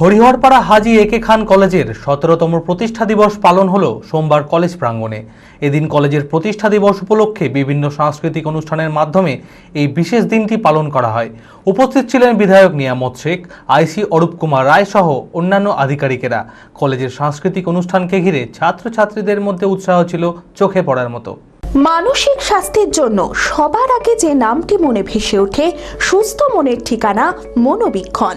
Hariharpara Haji A K Khan কলেজের সতেরোতম প্রতিষ্ঠা দিবস পালন হলো সোমবার কলেজ প্রাঙ্গণে। এদিন কলেজের প্রতিষ্ঠা দিবস উপলক্ষে বিভিন্ন সাংস্কৃতিক অনুষ্ঠানের মাধ্যমে এই বিশেষ দিনটি পালন করা হয়। উপস্থিত ছিলেন বিধায়ক নিয়ামত শেখ, আইসি অরূপ কুমার রায় সহ অন্যান্য আধিকারিকেরা। কলেজের সাংস্কৃতিক অনুষ্ঠানকে ঘিরে ছাত্রছাত্রীদের মধ্যে উৎসাহ ছিল চোখে পড়ার মতো। মানসিক স্বাস্থ্যের জন্য সবার আগে যে নামটি মনে ভেসে ওঠে, সুস্থ মনের ঠিকানা মনোবীক্ষণ।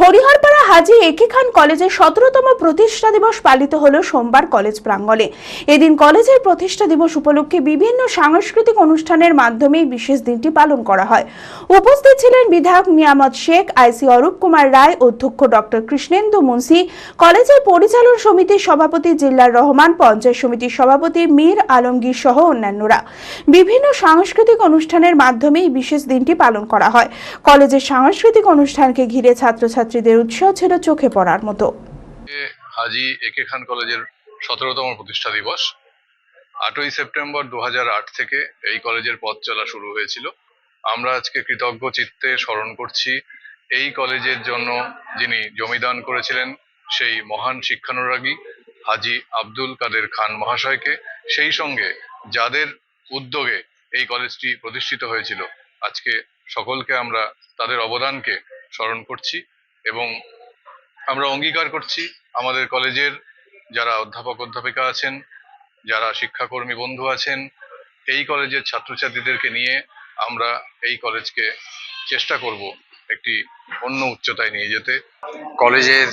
Hariharpara Haji A K Khan কলেজের সতেরোতম প্রতিষ্ঠা দিবস পালিত হল সোমবার কলেজ প্রাঙ্গণে। এদিন কলেজের প্রতিষ্ঠা দিবস উপলক্ষে বিভিন্ন সাংস্কৃতিক অনুষ্ঠানের মাধ্যমে বিশেষ দিনটি পালন করা হয়। উপস্থিত ছিলেন বিধায়ক নিয়ামত শেখ, আইসি অরূপ কুমার রায়, অধ্যক্ষ ডক্টর কৃষ্ণেন্দু মুন্সি, কলেজের পরিচালন সমিতির সভাপতি জিল্লার রহমান, পঞ্চায়েত সমিতির সভাপতি মীর আলমগীর সহ অন্যান্যরা। বিভিন্ন সাংস্কৃতিক অনুষ্ঠানের মাধ্যমে বিশেষ দিনটি পালন করা হয়। কলেজের সাংস্কৃতিক অনুষ্ঠানকে ঘিরে ছাত্রছাত্রীদের উৎসাহ ছিল চোখে পড়ার মতো। হাজি একে খান কলেজের সতেরোতম প্রতিষ্ঠা দিবস। আটই সেপ্টেম্বর দুহাজার আট থেকে এই কলেজের পথ চলা শুরু হয়েছিল। আমরা আজকে কৃতজ্ঞ চিত্তে স্মরণ করছি এই কলেজের জন্য যিনি জমিদান করেছিলেন সেই মহান শিক্ষানুরাগী হাজি আব্দুল কাদের খান মহাশয়কে। সেই সঙ্গে যাদের উদ্যোগে এই কলেজটি প্রতিষ্ঠিত হয়েছিল, আজকে সকলকে আমরা তাদের অবদানকে স্মরণ করছি। এবং আমরা অঙ্গীকার করছি আমাদের কলেজের যারা অধ্যাপক অধ্যাপিকা আছেন, যারা শিক্ষাকর্মী বন্ধু আছেন, এই কলেজের ছাত্রছাত্রীদেরকে নিয়ে আমরা এই কলেজকে চেষ্টা করব একটি অন্য উচ্চতায় নিয়ে যেতে। কলেজের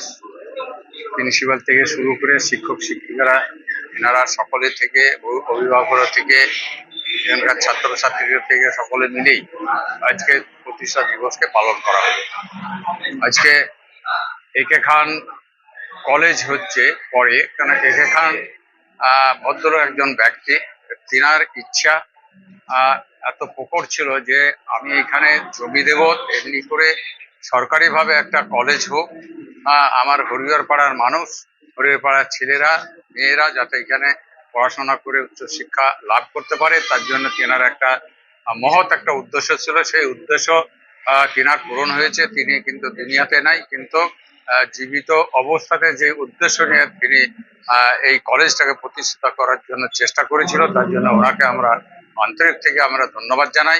প্রিন্সিপাল থেকে শুরু করে শিক্ষক শিক্ষিকারা, এনারা সকলে থেকে অভি- অভিভাবকরা থেকে, এখানকার ছাত্রছাত্রীদের থেকে সকলে মিলেই আজকে প্রতিষ্ঠা দিবসকে পালন করা হলো। আজকে একে খান কলেজ হচ্ছে পরে, কেন একে খান ভদ্র একজন ব্যক্তি। তিনার ইচ্ছা এত প্রকট ছিল যে আমি এখানে জমি দেব এমনি করে সরকারিভাবে একটা কলেজ হোক। আমার হরিহর পাড়ার মানুষ হরিহর পাড়ার ছেলেরা, মেয়েরা যাতে এখানে পড়াশোনা করে উচ্চশিক্ষা লাভ করতে পারে, তার জন্য তেনার একটা মহৎ একটা উদ্দেশ্য ছিল। সেই উদ্দেশ্য তেনার পূরণ হয়েছে, তিনি কিন্তু দুনিয়াতে নাই, কিন্তু জীবিত অবস্থাতে যে উদ্দেশ্য নিয়ে তিনি এই কলেজটাকে প্রতিষ্ঠিত করার জন্য চেষ্টা করেছিল, তার জন্য ওনাকে আমরা আন্তরিক থেকে আমরা ধন্যবাদ জানাই।